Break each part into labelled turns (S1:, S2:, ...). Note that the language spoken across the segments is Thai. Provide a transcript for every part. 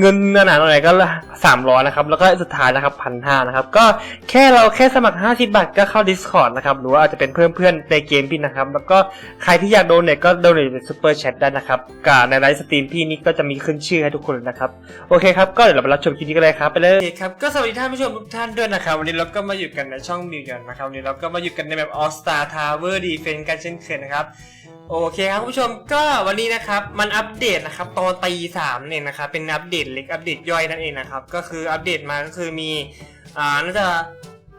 S1: เงินหนาๆหน่อยก็300นะครับ แล้วก็สุดท้ายนะครับพันห้านะครับ ก็แค่เราแค่สมัคร 50 บาทก็เข้า Discord นะครับ หรือว่าอาจจะเป็นเพื่อนเพื่อนๆในเกมพี่นะครับ แล้วก็ใครที่อยากโดนเนี่ยก็โดนในซูเปอร์แชทได้นะครับกับในไลฟ์สตรีมพี่นี่ก็จะมีขึ้นชื่อให้ทุกคนนะครับ โอเคครับ ก็เดี๋ยวเราไปรับชมคลิปนี้กันเลยครับ ไปเลยครับ ก็สวัสดีท่านผู้ชมทุกท่านด้วยนะครับ วันนี้เราก็มาอยู่กันในช่องมิวกันนะครับ วันนี้เราก็มาอยู่กันในแบบ All Star Tower Defense กันเช่นเคยนะครับ โอเคครับคุณผู้ชมก็วันนี้นะครับมันอัปเดตนะครับตอนตีสามเนี่ยนะครับเป็นอัปเดตเล็กอัปเดตย่อยนั่นเองนะครับก็คืออัปเดตมาก็คือมีอ่าน่าจะ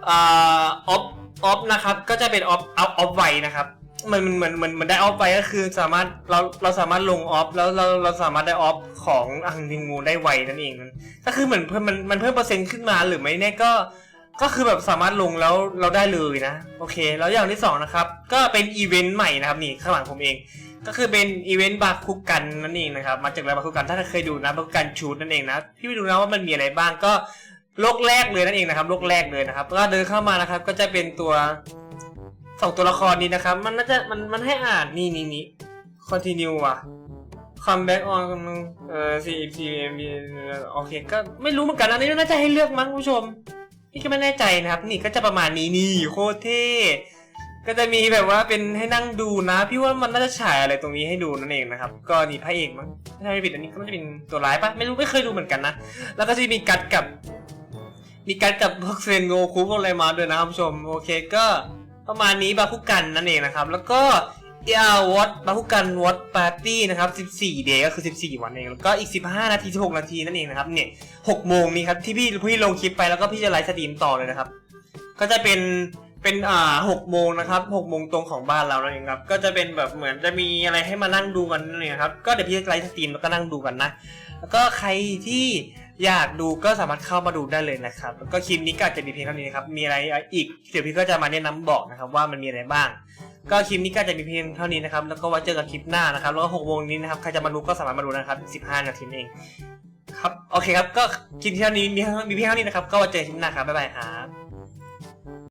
S1: อ่าออฟออฟนะครับก็จะเป็นออฟออฟออฟไวนะครับมันมันเหมือนเหมือนเหมันได้ออฟไวก็คือสามารถเราเราสามารถลงออฟแล้วเราเราสามารถได้ออฟของอังดิงูได้ไวนั่นเองก็คือเหมือนเพิ่มมันมันเพิ่มเปอร์เซ็นต์ขึ้นมาหรือไม่แน่ก็ ก็คือแบบสามารถลงแล้วเราได้เลยนะ โอเค แล้วอย่างที่สองนะครับ ก็เป็นอีเวนต์ใหม่นะครับนี่ข้างหลังผมเอง ก็คือเป็นอีเวนต์บาคุกันนั่นเองนะครับมาจากอะไรบาคุกันถ้าเคยดูนะบาคุกันชูดนั่นเองนะพี่ไปดูนะว่ามันมีอะไรบ้างก็โลกแรกเลยนั่นเองนะครับโลกแรกเลยนะครับก็เดินเข้ามานะครับ ก็จะเป็นตัวสองตัวละครนี้นะครับ มันน่าจะมันมันให้อ่านนี่นี่นี่ continue ว่ะ come back on เอ่อ C C M B โอเคก็ไม่รู้เหมือนกันอันนี้น่าจะให้เลือกมั้งผู้ชม นี่ก็ไม่แน่ใจนะครับ นี่ก็จะประมาณนี้นี่โคตรเท่ก็จะมีแบบว่าเป็นให้นั่งดูนะ พี่ว่ามันน่าจะฉายอะไรตรงนี้ให้ดูนั่นเองนะครับ ก็นี่พระเอกมั้งถ้าไม่ผิดอันนี้ก็จะเป็นตัวร้ายปะไม่รู้ไม่เคยดูเหมือนกันนะ แล้วก็จะมีกัดกับ มีกัดกับพวกเซนโงคุพวกอะไรมาด้วยนะครับผู้ชม โอเคก็ประมาณนี้บาคุกันนั่นเองนะครับ แล้วก็ เอวอตบาคุกันวอตปาร์ตี้นะครับ 14 เดย์ก็คือ 14 วันเอง แล้วก็อีก 15 นาที 16 นาทีนั่นเองนะครับ เนี่ย 6 โมงนี้ครับ ที่พี่พี่ลงคลิปไปแล้วก็พี่จะไลฟ์สตรีมต่อเลยนะครับ ก็จะเป็น เป็น อ่าหกโมงนะครับหกโมงตรงของบ้านเรานั่นเองครับ ก็จะเป็นแบบเหมือนจะมีอะไรให้มานั่งดูกันนั่นเองครับ ก็เดี๋ยวพี่จะไลฟ์สตรีมแล้วก็นั่งดูกันนะ แล้วก็ใครที่อยากดูก็สามารถเข้ามาดูได้เลยนะครับ แล้วก็คลิปนี้ก็อาจจะมีเพียงเท่านี้นะครับ มีอะไรอีก เดี๋ยวพี่ก็จะมาแนะนำบอกนะครับว่ามันมีอะไรบ้าง ก็คลิปนี้ก็จะมีเพียงเท่านี้นะครับ แล้วก็ไว้เจอกันคลิปหน้านะครับ แล้วก็หกโมงนี้นะครับ ใครจะมาดูก็สามารถมาดูนะครับ15นาทีเอง ครับ โอเคครับ ก็คลิปเท่านี้มีมีเพียงเท่านี้นะครับ ก็ไว้เจอกันคลิปหน้าครับ บ๊ายบายครับ